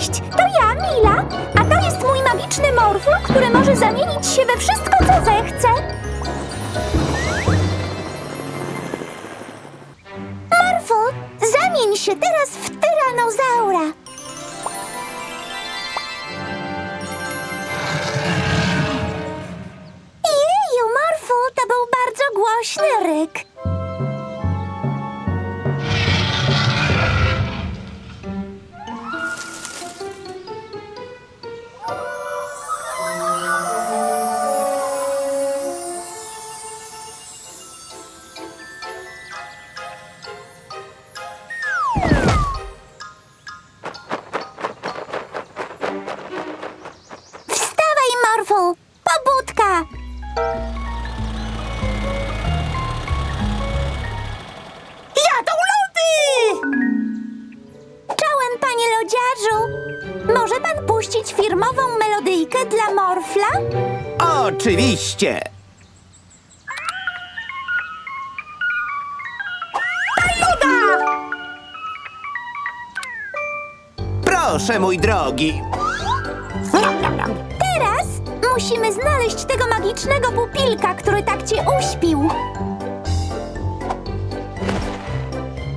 Cześć, to ja, Mila, a to jest mój magiczny morful, który może zamienić się we wszystko, co zechce. Morful, zamień się teraz w tyranozaura. Jeju, Morful, to był bardzo głośny ryk. Oczywiście! Proszę, mój drogi. Teraz musimy znaleźć tego magicznego pupilka, który tak cię uśpił.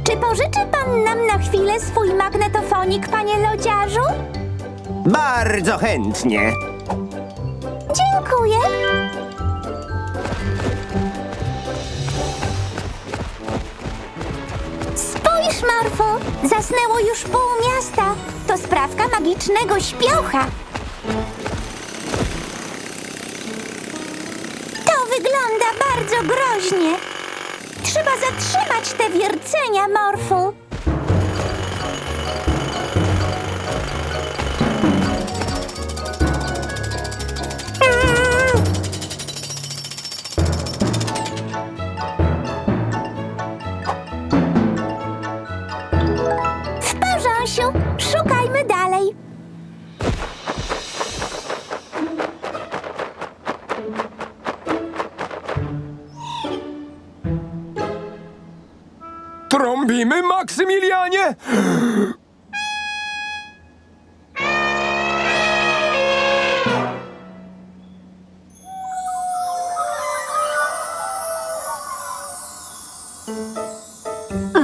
Czy pożyczy pan nam na chwilę swój magnetofonik, panie lodziarzu? Bardzo chętnie. Zasnęło już pół miasta. To sprawka magicznego śpiocha. To wygląda bardzo groźnie. Trzeba zatrzymać te wiercenia, Morfu. Trąbimy, Maksymilianie?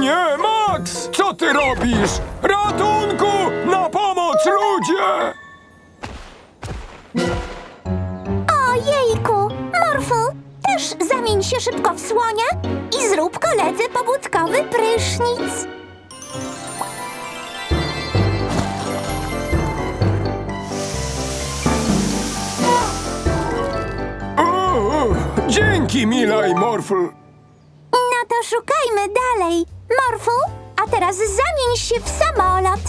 Nie, Max! Co ty robisz? Ratunku! Się szybko w słonia i zrób koledze pobudkowy prysznic. O, dzięki, Mila i Morfl. No to szukajmy dalej. Morfu, a teraz zamień się w samolot.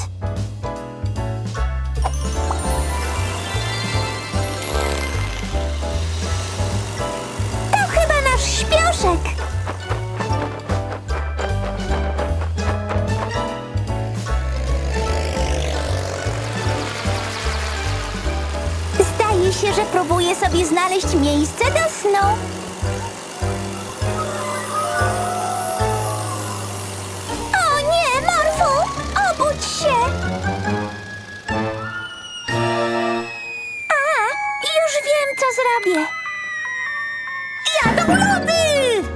Próbuje sobie znaleźć miejsce do snu. O nie, Morfu! Obudź się! A, już wiem, co zrobię. Jadą lody!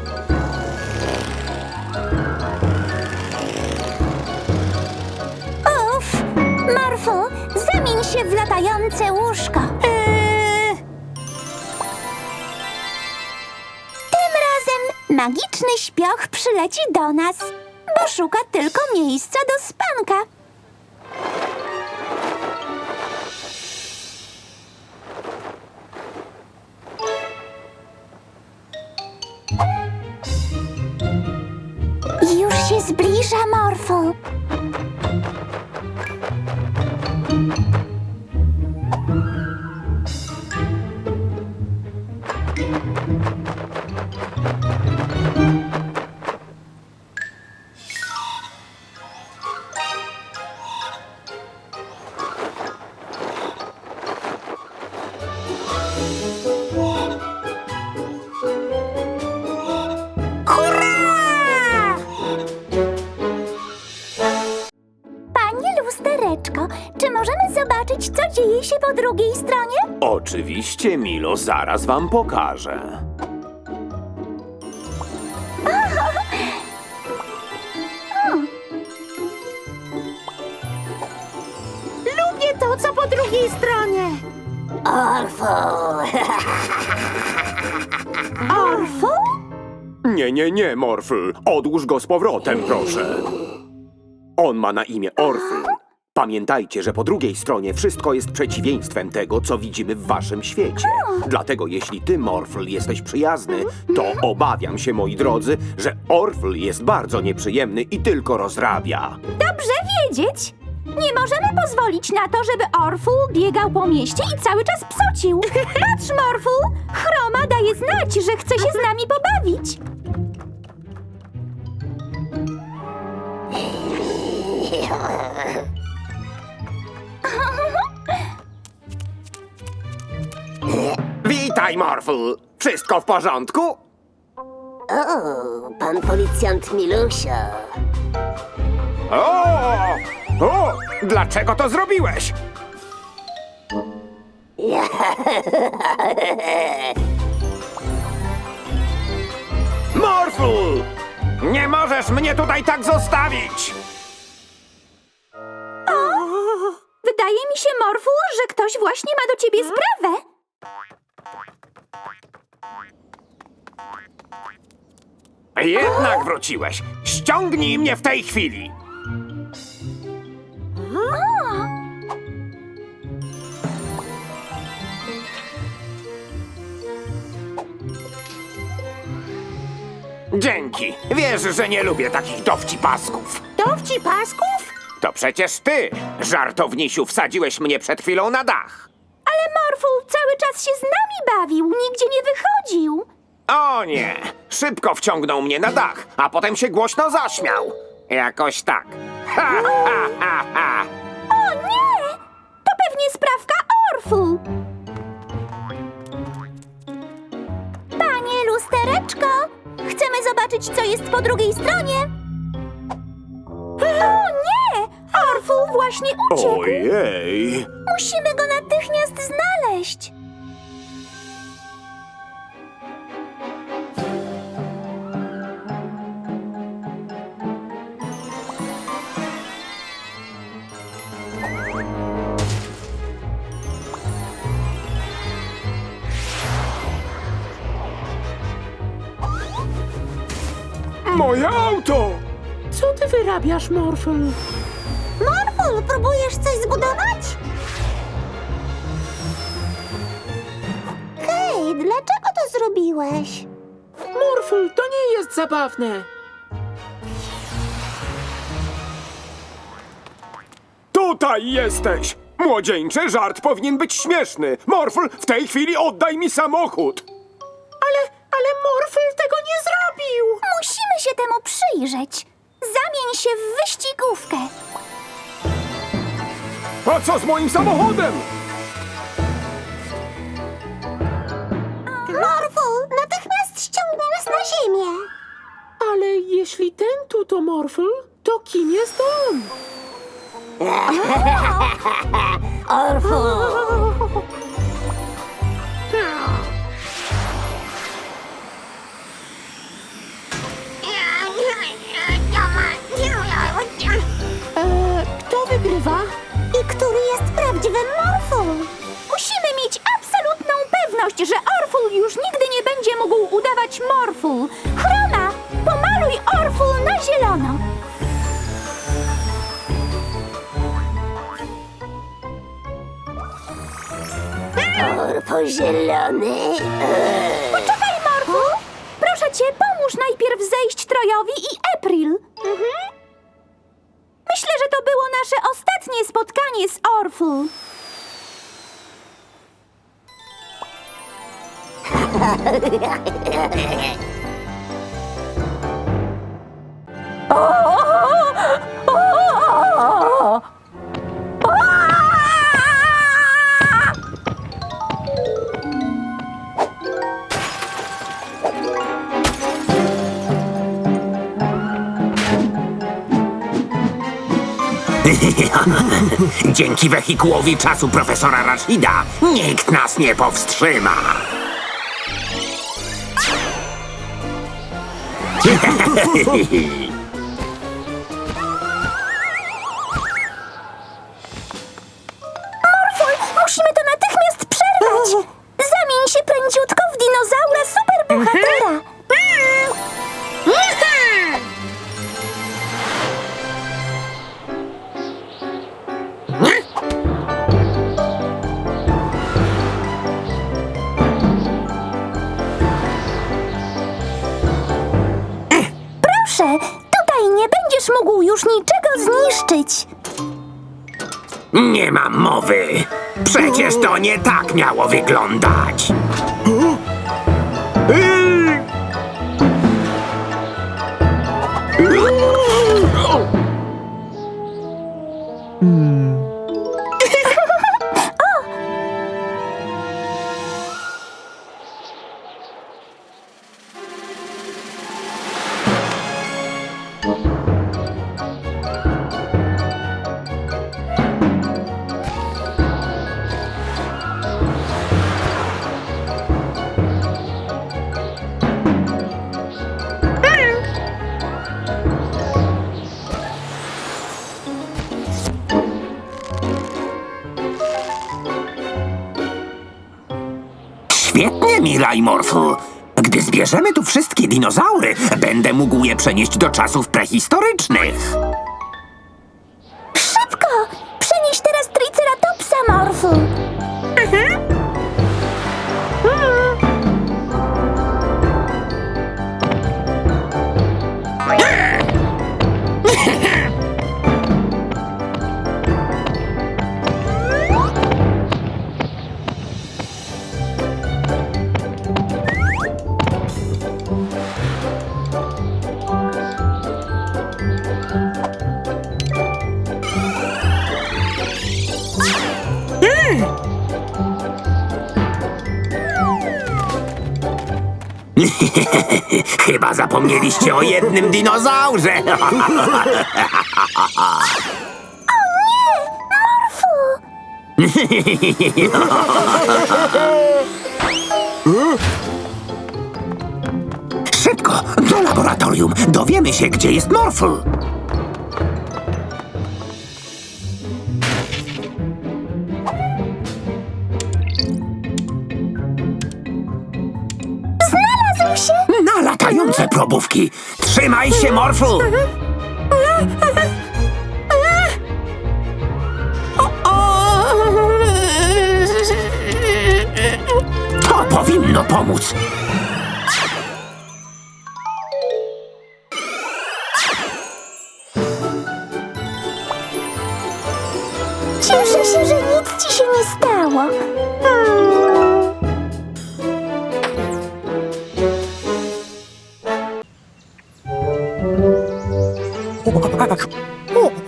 Uff, Morfu, zamień się w latające łóżko. Magiczny śpioch przyleci do nas, bo szuka tylko miejsca do spanka. Już się zbliża, Morfu. Oczywiście, Milo, zaraz wam pokażę. Lubię to, co po drugiej stronie. Orfu. Orfu? Nie, nie, nie, Morfl. Odłóż go z powrotem, proszę. On ma na imię Orfl. Pamiętajcie, że po drugiej stronie wszystko jest przeciwieństwem tego, co widzimy w waszym świecie. Dlatego jeśli ty, Morfl, jesteś przyjazny, to obawiam się, moi drodzy, że Orfl jest bardzo nieprzyjemny i tylko rozrabia. Dobrze wiedzieć. Nie możemy pozwolić na to, żeby Orfu biegał po mieście i cały czas psocił. Patrz, Morfu! Chroma daje znać, że chce się z nami pobawić. Witaj, Morfl. Wszystko w porządku? O, pan policjant Milusio. O! O! Dlaczego to zrobiłeś? Morfl! Nie możesz mnie tutaj tak zostawić! Morfu, że ktoś właśnie ma do ciebie sprawę. Jednak wróciłeś. Ściągnij mnie w tej chwili. Dzięki. Wiesz, że nie lubię takich dowcipasków. Dowci pasków? To przecież ty, żartownisiu, wsadziłeś mnie przed chwilą na dach. Ale Morfu cały czas się z nami bawił, nigdzie nie wychodził. O nie! Szybko wciągnął mnie na dach, a potem się głośno zaśmiał. Jakoś tak. Ha, ha, ha, ha. O nie! To pewnie sprawka Orfu. Panie lustereczko, chcemy zobaczyć, co jest po drugiej stronie. O! Orfu właśnie uciekł. Ojej! Musimy go natychmiast znaleźć. Moje auto! Co ty wyrabiasz, Morfel? Morful, próbujesz coś zbudować? Hej, dlaczego to zrobiłeś? Morfel, to nie jest zabawne. Tutaj jesteś! Młodzieńczy żart powinien być śmieszny. Morfl, w tej chwili oddaj mi samochód. Ale, ale Morfel tego nie zrobił. Musimy się temu przyjrzeć. Zamień się w wyścigówkę. A co z moim samochodem? Morful, natychmiast ściągnij nas na ziemię. Ale jeśli ten tu to Morfel, to kim jest on? Orfu! Eee, kto wygrywa? Morful? Musimy mieć absolutną pewność, że Orful już nigdy nie będzie mógł udawać Morful. Chroma, pomaluj Orful na zielono. Orfu zielony. Poczekaj, Morfu! Proszę cię, pomóż najpierw zejść Trojowi i April. Myślę, że to było nasze ostatnie spotkanie z Orfu. O! O! O! Dzięki wehikułowi czasu profesora Rashida nikt nas nie powstrzyma. Mowy. Przecież to nie tak miało wyglądać. Świetnie, dinozaury, będę mógł je przenieść do czasów prehistorycznych. Chyba zapomnieliście o jednym dinozaurze. Szybko, do laboratorium. Dowiemy się, gdzie jest Morfl. Trzymaj się, Morfl. To powinno pomóc.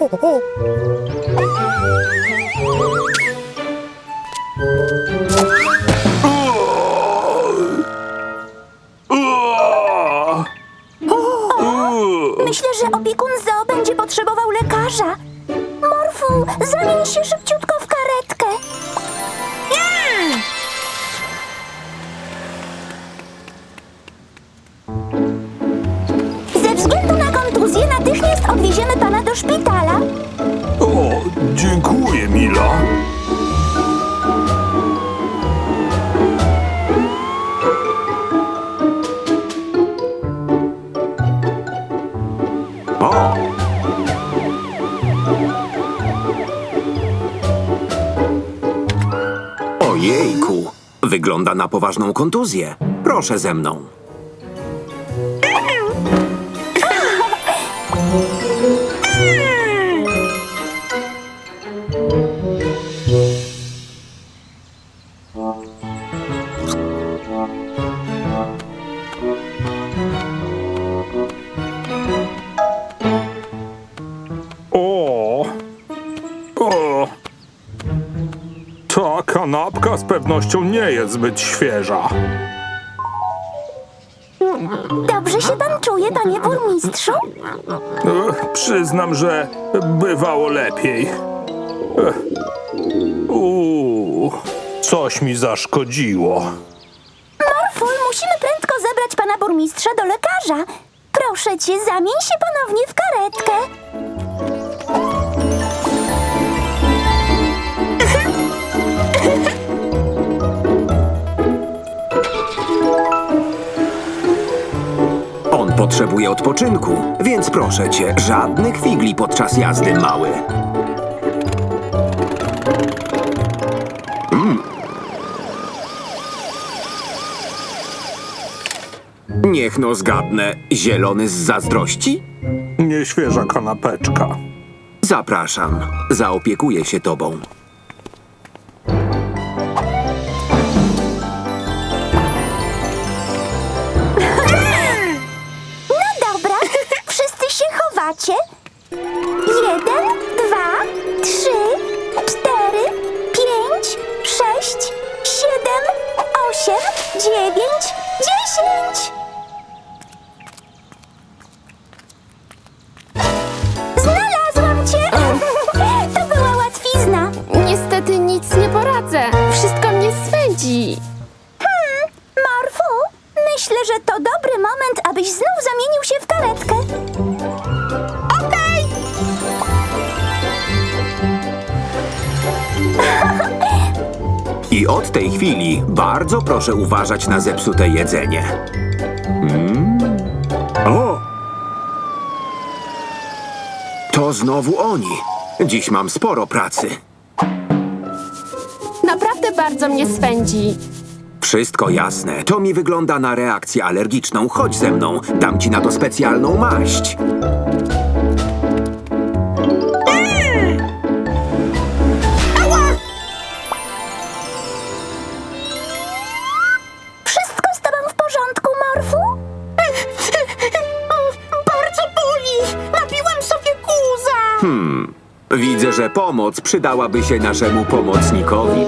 てて。Wygląda na poważną kontuzję. Proszę ze mną. Pewnością nie jest zbyt świeża. Dobrze się pan czuje, panie burmistrzu? Ech, przyznam, że bywało lepiej. Uuu, coś mi zaszkodziło. Morful, musimy prędko zabrać pana burmistrza do lekarza. Proszę cię, zamień się ponownie w karetkę. Potrzebuje odpoczynku, więc proszę cię, żadnych figli podczas jazdy, mały. Mm. Niech no zgadnę, zielony z zazdrości? Nieświeża kanapeczka. Zapraszam, zaopiekuję się tobą. Tej chwili bardzo proszę uważać na zepsute jedzenie. Mm. O! To znowu oni. Dziś mam sporo pracy. Naprawdę bardzo mnie swędzi. Wszystko jasne. To mi wygląda na reakcję alergiczną. Chodź ze mną. Dam ci na to specjalną maść. Że pomoc przydałaby się naszemu pomocnikowi.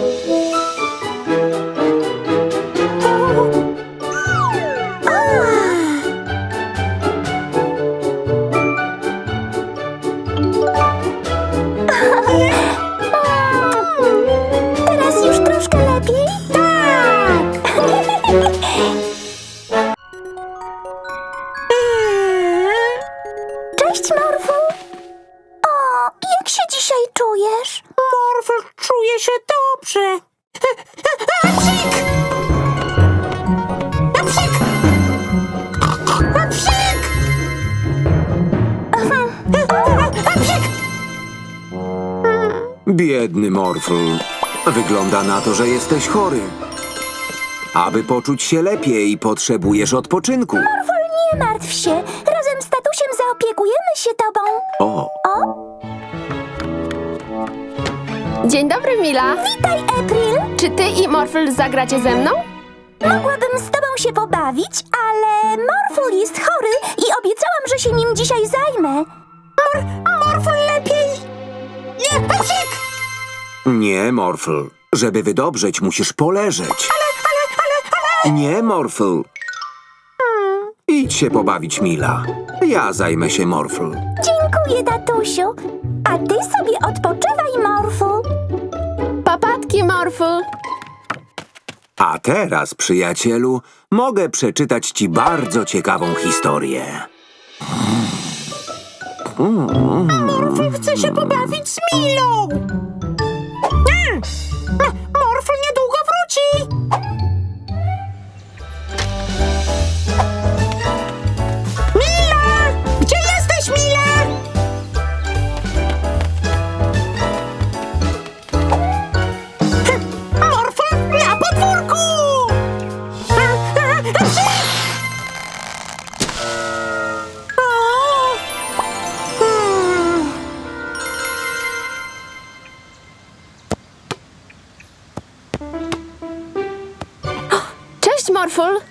Biedny Morfl. Wygląda na to, że jesteś chory. Aby poczuć się lepiej, potrzebujesz odpoczynku. Morful, nie martw się. Razem z tatusiem zaopiekujemy się tobą. O, Dzień dobry, Mila. Witaj, April. Czy ty i Morfl zagracie ze mną? Mogłabym z tobą się pobawić, ale Morful jest chory i obiecałam, że się nim dzisiaj zajmę. Mor Morful lepiej! Nie! Nie, Morfl. Żeby wydobrzeć, musisz poleżeć. Nie, Morfl. Idź się pobawić, Mila. Ja zajmę się Morfl. Dziękuję, tatusiu. A ty sobie odpoczywaj, Morful. Papatki, Morfl. A teraz, przyjacielu, mogę przeczytać ci bardzo ciekawą historię. Chcę się pobawić z Milą. Morful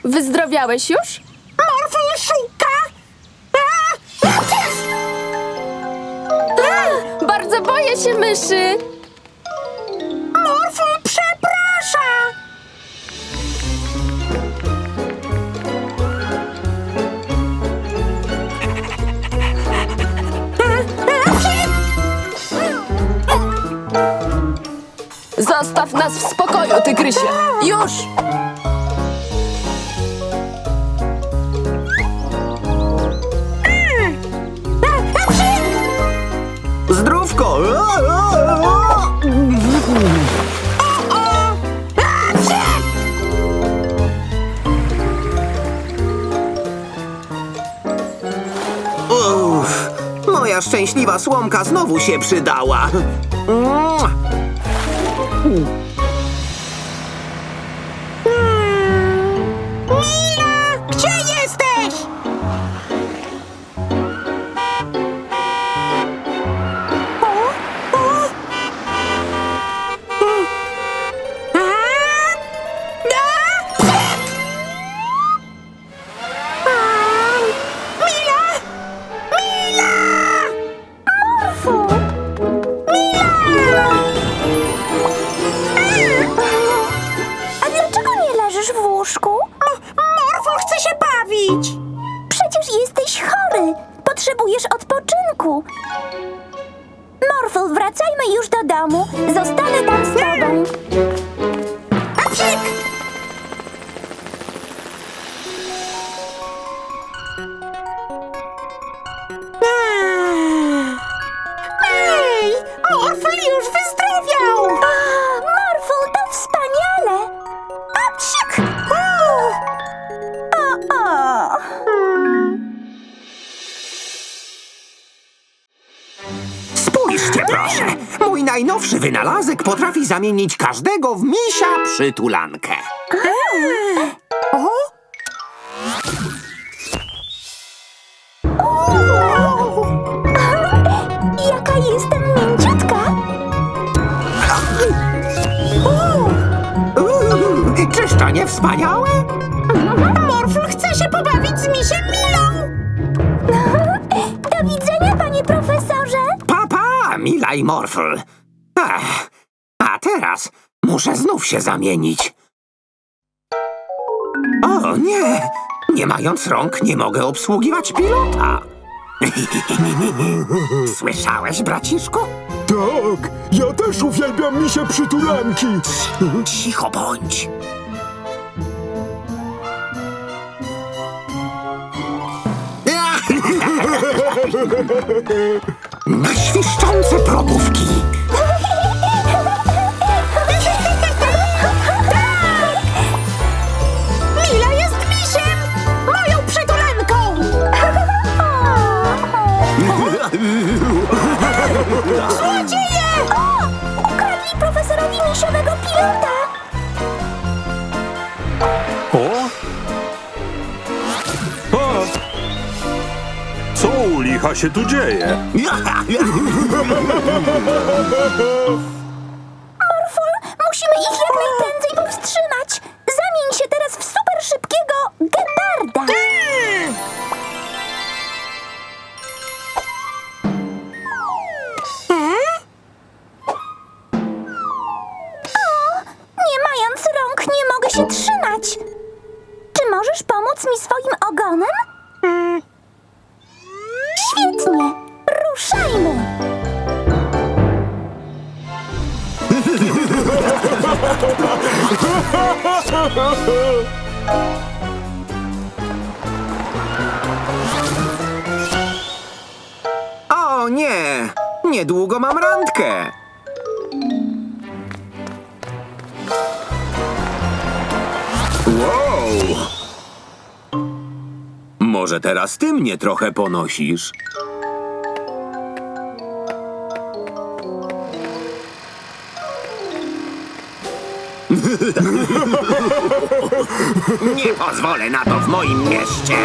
Wyzdrowiałeś już? Morful szuka! Bardzo boję się myszy. Morful przeprasza! Zostaw nas w spokoju, tygrysie! Już! Szczęśliwa słomka znowu się przydała. Mua. Najnowszy wynalazek potrafi zamienić każdego w misia przytulankę. Jaka jestem mięciutka! Uuu, czyż to nie wspaniałe? Morfl chce się pobawić z misiem Milą! Do widzenia, panie profesorze! Papa, Mila i Morfl. Ech, a teraz muszę znów się zamienić. O nie! Nie mając rąk nie mogę obsługiwać pilota. Słyszałeś, braciszku? Tak, ja też uwielbiam misie przytulanki. Cicho bądź. Na świszczące probówki. Złodzieje! O! Ukradli profesorowi misiowego pilota! O? A! Co u licha się tu dzieje? Może teraz ty mnie trochę ponosisz? Nie pozwolę na to w moim mieście!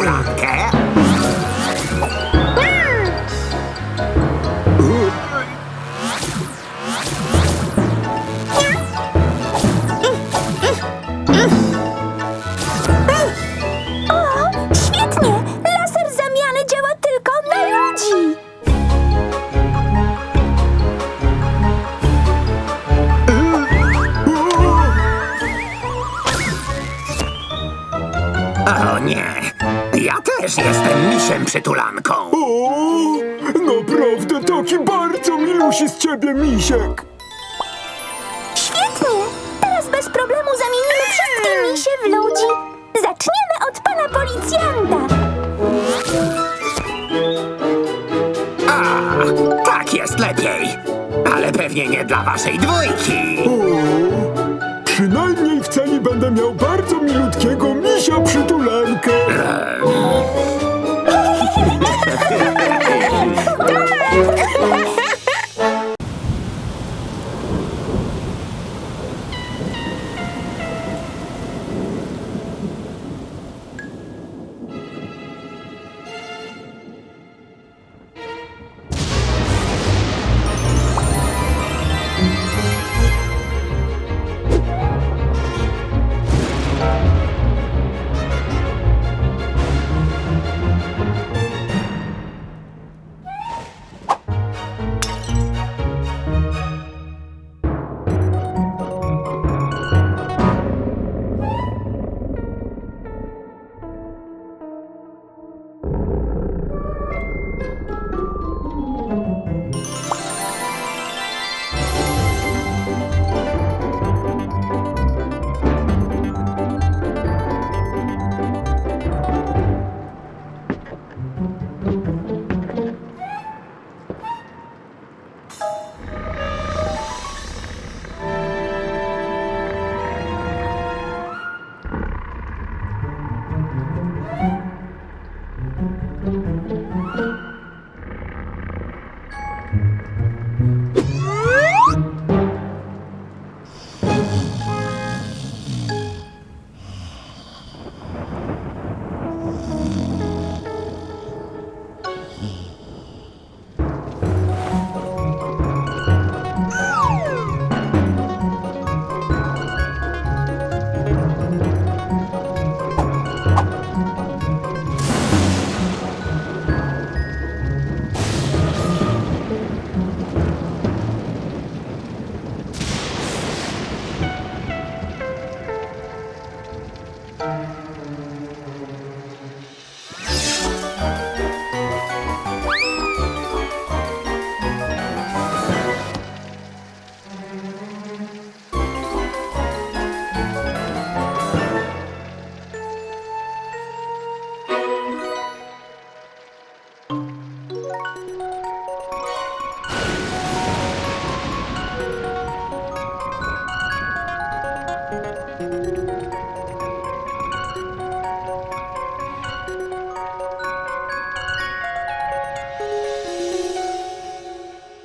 Misia dla waszej dwójki.